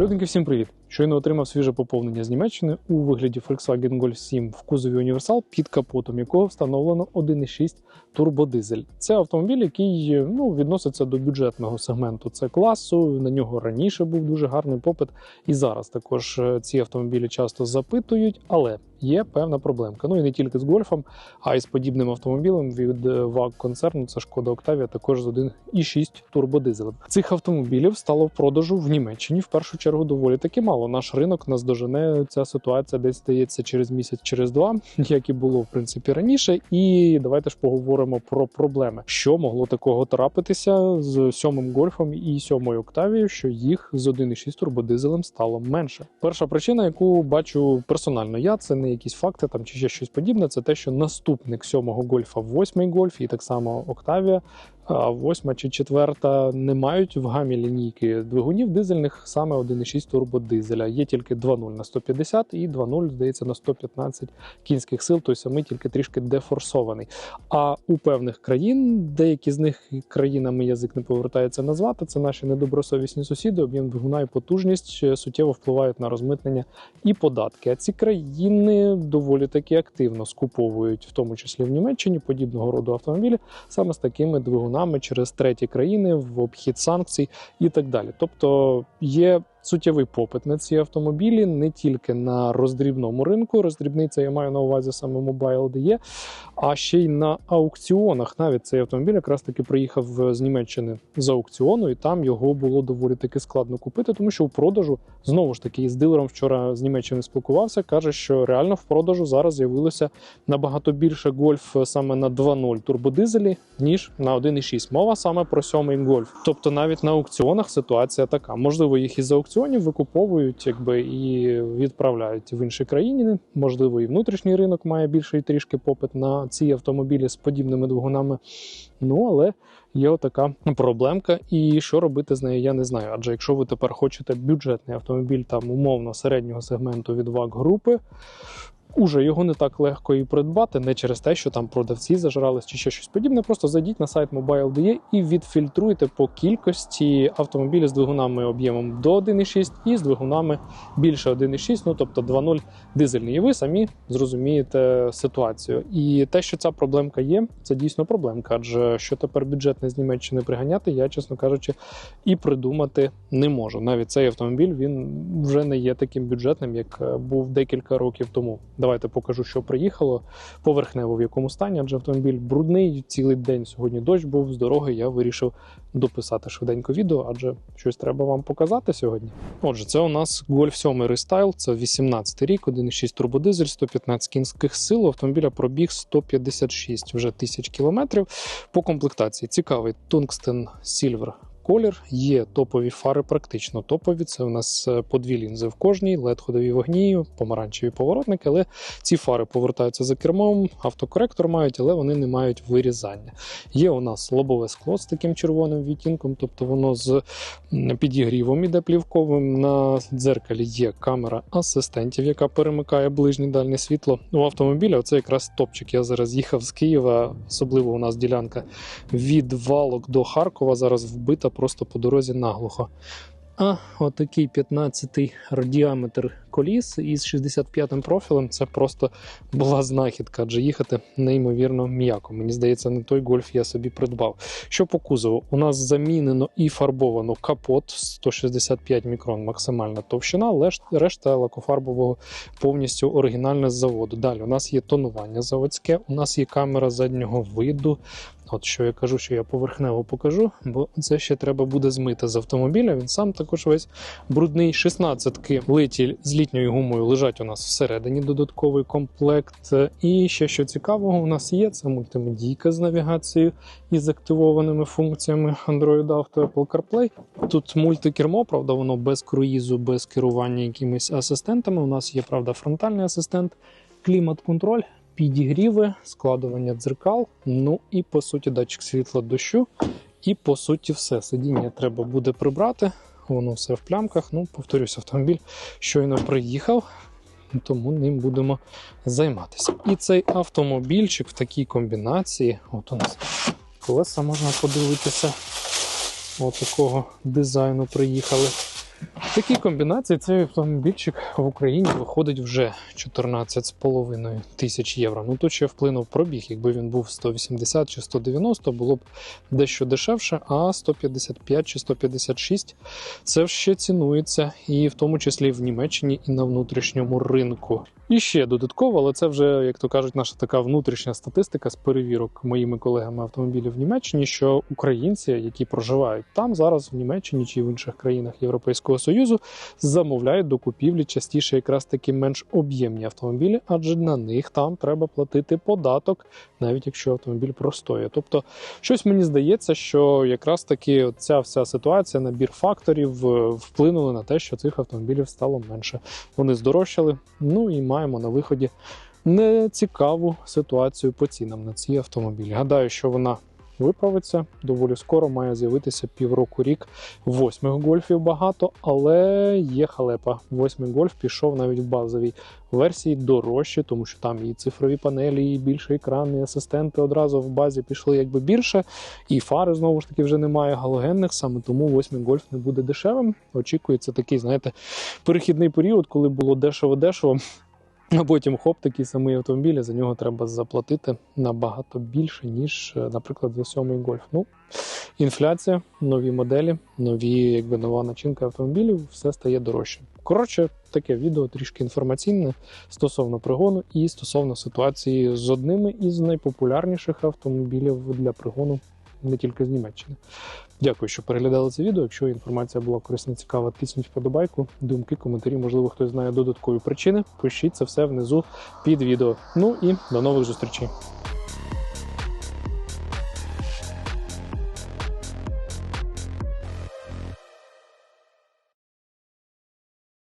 Людники, всім привіт! Щойно отримав свіже поповнення з Німеччини у вигляді Volkswagen Golf 7 в кузові універсал, під капотом якого встановлено 1,6 турбодизель. Це автомобіль, який ну, відноситься до бюджетного сегменту це класу. На нього раніше був дуже гарний попит, і зараз також е, ці автомобілі часто запитують, але є певна проблемка. Ну і не тільки з гольфом, а й з подібним автомобілем від ВАГ концерну. Це шкода Октавія, також з 1,6 турбодизелем. Цих автомобілів стало в продажу в Німеччині в першу чергу доволі таки мало. Наш ринок наздожене ця ситуація десь стається через місяць, через два, як і було в принципі раніше. І давайте ж поговоримо про проблеми, що могло такого трапитися з сьомим гольфом і сьомою Октавією, що їх з 1,6 турбодизелем стало менше. Перша причина, яку бачу персонально, я це не якісь факти там чи ще щось подібне. Це те, що наступник сьомого гольфа, восьмий гольф, і так само Октавія. Восьма чи четверта не мають в гамі лінійки двигунів дизельних саме 1,6 турбодизеля. Є тільки 2.0 на 150 і 2.0, здається, на 115 кінських сил, той самий тільки трішки дефорсований. А у певних країн, деякі з них країнами язик не повертається назвати, це наші недобросовісні сусіди, об'єм двигуна і потужність суттєво впливають на розмитнення і податки. А ці країни доволі таки активно скуповують, в тому числі в Німеччині, подібного роду автомобілі саме з такими двигунами через треті країни в обхід санкцій і так далі. Тобто є суттєвий попит на ці автомобілі не тільки на роздрібному ринку. Роздрібниця я маю на увазі саме Mobile DE, а ще й на аукціонах. Навіть цей автомобіль якраз таки приїхав з Німеччини з аукціону, і там його було доволі таки складно купити, тому що у продажу знову ж таки з дилером вчора з Німеччини спілкувався. каже, що реально в продажу зараз з'явилося набагато більше гольф саме на 2.0 турбодизелі, ніж на 1.6. Мова саме про сьомий гольф. Тобто навіть на аукціонах ситуація така. Можливо, їх і із аукціонів викуповують, якби і відправляють в інші країни. Можливо, і внутрішній ринок має більший трішки попит на ці автомобілі з подібними двигунами. Ну але є отака проблемка. І що робити з нею, я не знаю. Адже якщо ви тепер хочете бюджетний автомобіль там умовно середнього сегменту від ВАГ групи. Уже його не так легко і придбати, не через те, що там продавці зажрались чи ще щось подібне. Просто зайдіть на сайт Mobile.de і відфільтруйте по кількості автомобілів з двигунами об'ємом до 1,6 і з двигунами більше 1,6, ну тобто 2.0 дизельний. І ви самі зрозумієте ситуацію. І те, що ця проблемка є, це дійсно проблемка. Адже що тепер бюджетне з Німеччини приганяти, я, чесно кажучи, і придумати не можу. Навіть цей автомобіль він вже не є таким бюджетним, як був декілька років тому. Давайте покажу, що приїхало поверхнево в якому стані, адже автомобіль брудний. Цілий день сьогодні дощ був з дороги. Я вирішив дописати швиденько відео, адже щось треба вам показати сьогодні. Отже, це у нас Golf 7 Restyle, це 18 рік, 1,6 турбодизель, 115 кінських сил. Автомобіля пробіг 156 вже тисяч кілометрів. По комплектації цікавий Tungsten Silver колір. Є топові фари, практично топові. Це у нас е, по дві лінзи в кожній, led ходові вогні, помаранчеві поворотники, але ці фари повертаються за кермом, автокоректор мають, але вони не мають вирізання. Є у нас лобове скло з таким червоним відтінком, тобто воно з підігрівом іде плівковим. На дзеркалі є камера асистентів, яка перемикає ближнє дальнє світло. У автомобіля це якраз топчик. Я зараз їхав з Києва, особливо у нас ділянка від Валок до Харкова. Зараз вбита просто по дорозі наглухо. А отакий 15-й діаметр коліс із 65-м профілем це просто була знахідка, адже їхати неймовірно м'яко. Мені здається, не той гольф я собі придбав. Що по кузову? У нас замінено і фарбовано капот 165 мікрон, максимальна товщина, решта лакофарбового повністю оригінальне з заводу. Далі у нас є тонування заводське, у нас є камера заднього виду. От що я кажу, що я поверхнево покажу, бо це ще треба буде змити з автомобіля. Він сам також весь брудний. 16-ки литі з літньою гумою лежать у нас всередині додатковий комплект. І ще що цікавого у нас є, це мультимедійка з навігацією і з активованими функціями Android Auto Apple CarPlay. Тут мультикермо, правда, воно без круїзу, без керування якимись асистентами. У нас є, правда, фронтальний асистент, клімат-контроль підігріви, складування дзеркал, ну і по суті датчик світла дощу. І по суті, все. Сидіння треба буде прибрати. Воно все в плямках. Ну, повторюсь, автомобіль щойно приїхав, тому ним будемо займатися. І цей автомобільчик в такій комбінації. От у нас колеса можна подивитися. От такого дизайну приїхали. В такій комбінації цей автомобільчик в Україні виходить вже 14,5 тисяч євро. Ну тут ще вплинув пробіг. Якби він був 180 чи 190, було б дещо дешевше, а 155 чи 156 це ще цінується, і в тому числі в Німеччині і на внутрішньому ринку. І ще додатково, але це вже, як то кажуть, наша така внутрішня статистика з перевірок моїми колегами автомобілів в Німеччині, що українці, які проживають там зараз в Німеччині чи в інших країнах Європейського Союзу, замовляють до купівлі частіше якраз такі менш об'ємні автомобілі, адже на них там треба платити податок, навіть якщо автомобіль простоє. Тобто, щось мені здається, що якраз таки ця вся ситуація, набір факторів е, вплинули на те, що цих автомобілів стало менше. Вони здорожчали. Ну і маємо на виході нецікаву ситуацію по цінам на ці автомобілі. Гадаю, що вона виправиться доволі скоро. Має з'явитися півроку рік. Восьмих гольфів багато, але є халепа. Восьмий гольф пішов навіть в базовій версії дорожче, тому що там і цифрові панелі, і більший екран, і асистенти одразу в базі пішли якби більше. І фари знову ж таки вже немає галогенних, саме тому восьмий гольф не буде дешевим. Очікується такий, знаєте, перехідний період, коли було дешево-дешево. А потім хоп, такий самий автомобіль, за нього треба заплатити набагато більше, ніж, е, наприклад, за сьомий гольф. Ну, інфляція, нові моделі, нові, якби нова начинка автомобілів, все стає дорожче. Коротше, таке відео трішки інформаційне стосовно пригону і стосовно ситуації з одними із найпопулярніших автомобілів для пригону не тільки з Німеччини. Дякую, що переглядали це відео. Якщо інформація була корисна, цікава, тисніть вподобайку, думки, коментарі. Можливо, хтось знає додаткові причини. Пишіть це все внизу під відео. Ну і до нових зустрічей.